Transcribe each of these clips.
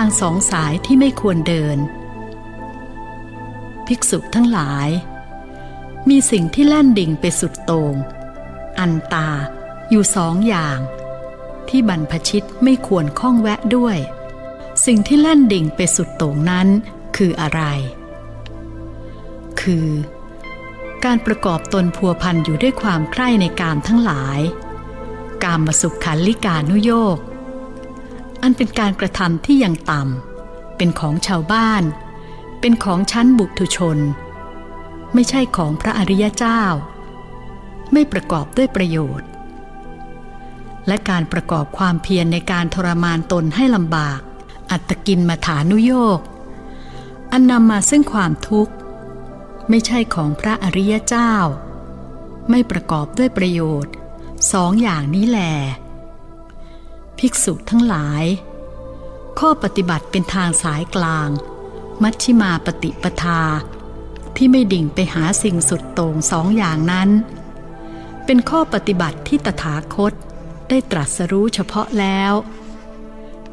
างสองสายที่ไม่ควรเดิน ภิกษุทั้งหลาย มีสิ่งที่แล่นดิ่งไปสุดโต่งอันตาอยู่สองอย่าง ที่บรรพชิตไม่ควรข้องแวะด้วย สิ่งที่แล่นดิ่งไปสุดโต่งนั้นคืออะไร คือ การประกอบตนพัวพันอยู่ด้วยความใคร่ในกามทั้งหลาย กามมาสุขขันลิกานุโยก อันเป็นการกระทำที่ยังต่ำเป็นของชาวบ้าน เป็นของชั้นบุตุชน ไม่ใช่ของพระอริยเจ้า ไม่ประกอบด้วยประโยชน์ และการประกอบความเพียรในการทรมานตนให้ลำบาก อัตกินมาฐานุโยกอันนำมาซึ่งความทุกข์ ไม่ใช่ของพระอริยเจ้า ไม่ประกอบด้วยประโยชน์สองอย่างนี้แหละ ภิกษุทั้งหลาย ข้อปฏิบัติเป็นทางสายกลาง มัชชิมาปฏิปทา ที่ไม่ดิ่งไปหาสิ่งสุดโต่งสองอย่างนั้น เป็นข้อปฏิบัติที่ตถาคตได้ตรัสรู้เฉพาะแล้ว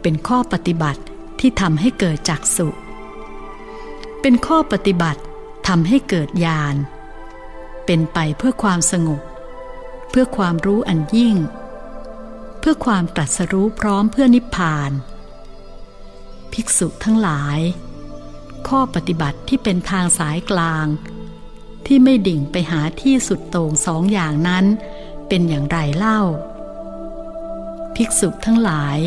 เป็นข้อปฏิบัติที่ทำให้เกิดจักสุเป็นข้อปฏิบัติทำให้เกิดญาณ เป็นไปเพื่อความสงบ เพื่อความรู้อันยิ่ง เพื่อความตรัสรู้พร้อมเพื่อนิพพาน ภิกษุทั้งหลาย ข้อปฏิบัติที่เป็นทางสายกลาง ที่ไม่ดิ่งไปหาที่สุดโต่งสองอย่างนั้นเป็นอย่างไรเล่า ภิกษุทั้งหลาย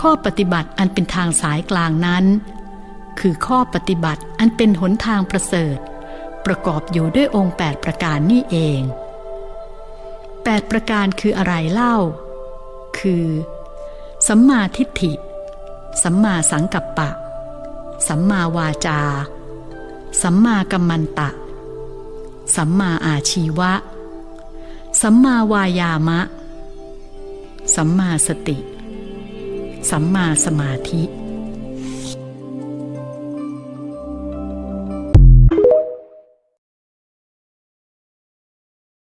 ข้อปฏิบัติอันเป็นทางสายกลางนั้น คือข้อปฏิบัติอันเป็นหนทางประเสริฐ ประกอบอยู่ด้วยองค์ 8 ประการนี่เอง 8 ประการคืออะไรเล่า คือ สัมมาทิฏฐิ สัมมาสังกัปปะ สัมมาวาจา สัมมากัมมันตะ สัมมาอาชีวะ สัมมาวายามะ สัมมาสติ สัมมาสมาธิ